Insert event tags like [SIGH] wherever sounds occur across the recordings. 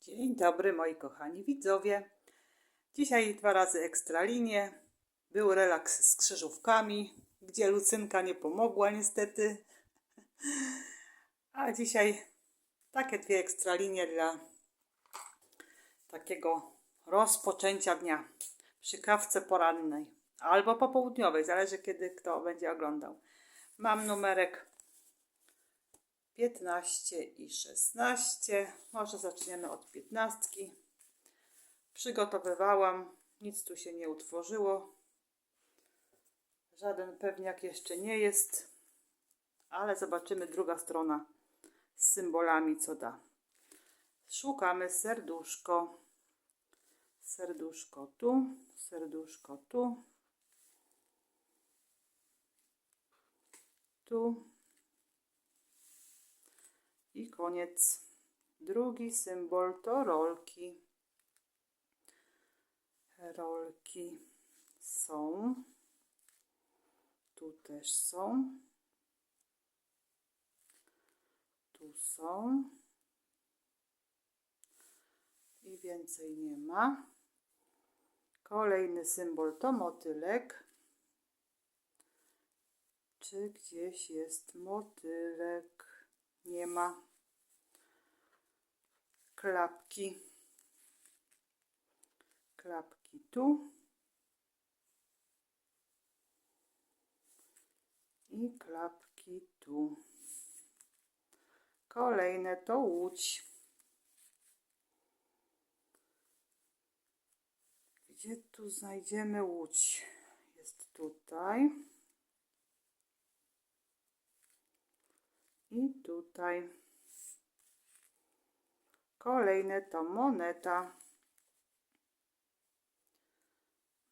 Dzień dobry moi kochani widzowie. Dzisiaj dwa razy ekstralinie. Był relaks z krzyżówkami, gdzie Lucynka nie pomogła niestety. A dzisiaj takie dwie ekstralinie dla takiego rozpoczęcia dnia przy kawce porannej albo popołudniowej, zależy kiedy kto będzie oglądał. Mam numerek 15 i 16. Może zaczniemy od 15. Przygotowywałam, nic tu się nie utworzyło. Żaden pewniak jeszcze nie jest, ale zobaczymy druga strona z symbolami, co da. Szukamy serduszko. Serduszko tu, serduszko tu. Tu, i koniec. Drugi symbol to rolki. Rolki są. Tu też są. Tu są. I więcej nie ma. Kolejny symbol to motylek. Czy gdzieś jest motylek? Nie ma klapki. Klapki tu. I klapki tu. Kolejne to łódź. Gdzie tu znajdziemy łódź? Jest tutaj. I tutaj. Kolejne to moneta.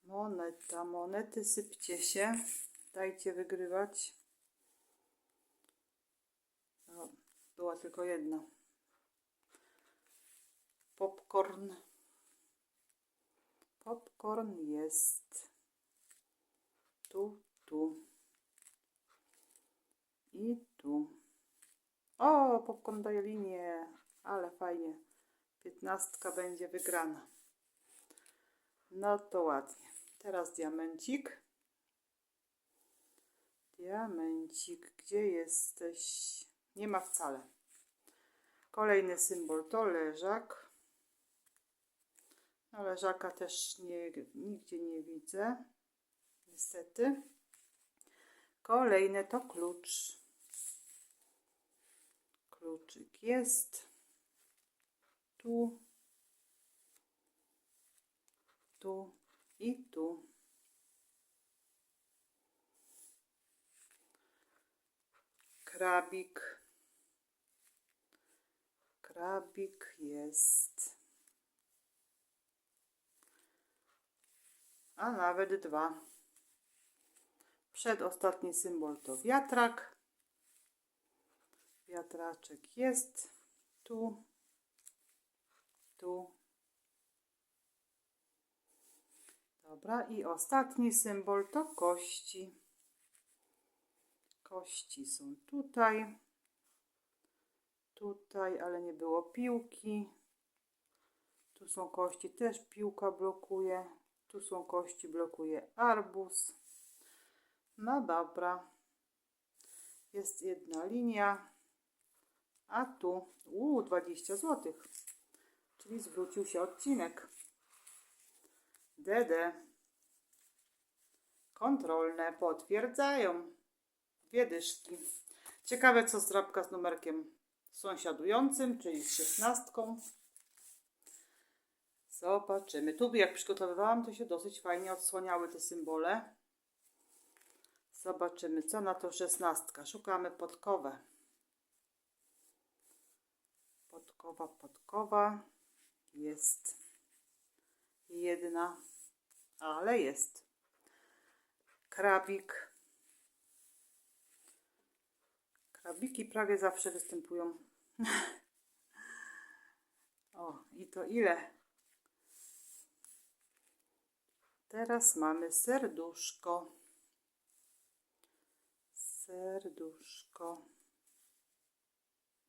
Moneta, monety sypcie się. Dajcie wygrywać. No, była tylko jedna. Popcorn. Popcorn jest tu, tu i tu. O, popcorn daje linię, ale fajnie. Piętnastka będzie wygrana. No to ładnie. Teraz diamencik. Diamencik, gdzie jesteś? Nie ma wcale. Kolejny symbol to leżak. No, leżaka też nie, nigdzie nie widzę. Niestety. Kolejny to klucz. Kluczyk jest. Tu. Tu i tu. Krabik. Krabik jest. A nawet dwa. Przedostatni symbol to wiatrak. Wiatraczek jest tu, tu. Dobra, i ostatni symbol to kości. Kości są tutaj, tutaj, ale nie było piłki. Tu są kości, też piłka blokuje. Tu są kości, blokuje arbuz. No dobra. Jest jedna linia. A tu, uuu, 20 zł. Czyli zwrócił się odcinek. DD. Kontrolne potwierdzają. Dwie dyszki. Ciekawe, co zdrabka z numerkiem sąsiadującym, czyli z szesnastką. Zobaczymy. Tu jak przygotowywałam, to się dosyć fajnie odsłaniały te symbole. Zobaczymy, co na to szesnastka. Szukamy podkowę. Podkowa, podkowa. Jest jedna, ale jest. Krabik. Krabiki prawie zawsze występują. [LAUGHS] o, i to ile? Teraz mamy serduszko. Serduszko.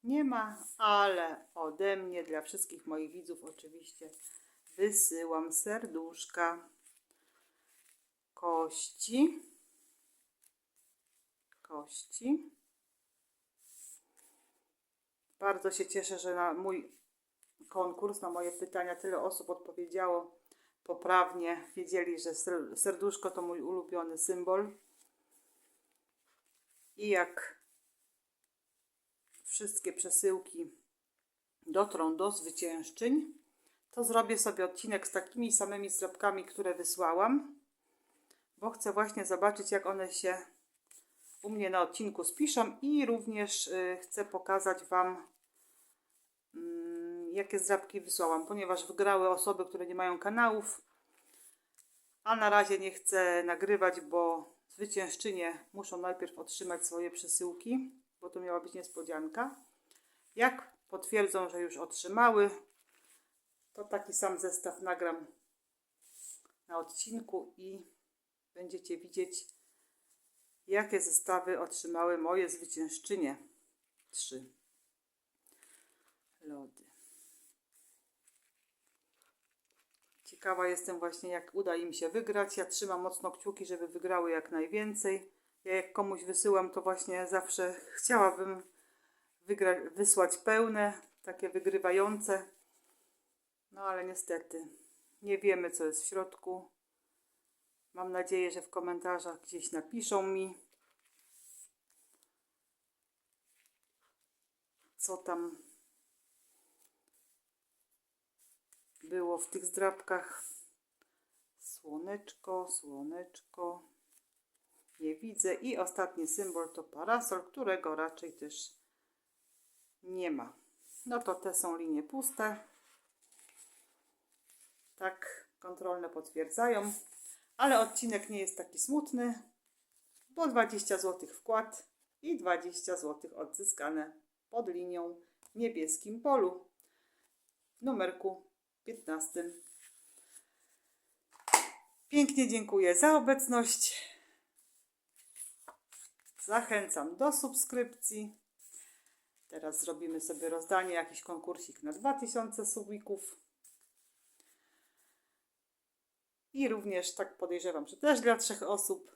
Nie ma, ale ode mnie dla wszystkich moich widzów oczywiście wysyłam serduszka, kości, kości. Bardzo się cieszę, że na mój konkurs, na moje pytania tyle osób odpowiedziało poprawnie. Wiedzieli, że ser- serduszko to mój ulubiony symbol. I jak wszystkie przesyłki dotrą do zwyciężczyń, to zrobię sobie odcinek z takimi samymi zdrabkami, które wysłałam, bo chcę właśnie zobaczyć, jak one się u mnie na odcinku spiszą i również y, chcę pokazać Wam, mm, jakie zdrabki wysłałam, ponieważ wygrały osoby, które nie mają kanałów, a na razie nie chcę nagrywać, bo zwyciężczynie muszą najpierw otrzymać swoje przesyłki, bo to miała być niespodzianka. Jak potwierdzą, że już otrzymały, to taki sam zestaw nagram na odcinku i będziecie widzieć, jakie zestawy otrzymały moje zwyciężczynie. Trzy lody. Ciekawa jestem właśnie, jak uda im się wygrać. Ja trzymam mocno kciuki, żeby wygrały jak najwięcej. Ja jak komuś wysyłam, to właśnie zawsze chciałabym wysłać pełne, takie wygrywające. No ale niestety nie wiemy, co jest w środku. Mam nadzieję, że w komentarzach gdzieś napiszą mi, co tam było w tych zdrabkach. Słoneczko, słoneczko. Nie widzę. I ostatni symbol to parasol, którego raczej też nie ma. No to te są linie puste. Tak, kontrolne potwierdzają. Ale odcinek nie jest taki smutny, bo 20 zł wkład i 20 zł odzyskane pod linią w niebieskim polu w numerku 15. Pięknie dziękuję za obecność. Zachęcam do subskrypcji. Teraz zrobimy sobie rozdanie, jakiś konkursik na 2000 subików. I również tak podejrzewam, że też dla trzech osób.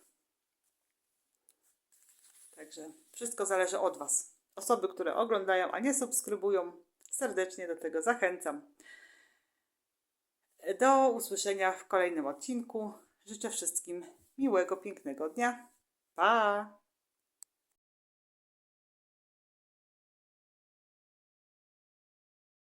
Także wszystko zależy od Was. Osoby, które oglądają, a nie subskrybują, serdecznie do tego zachęcam. Do usłyszenia w kolejnym odcinku. Życzę wszystkim miłego, pięknego dnia. Pa!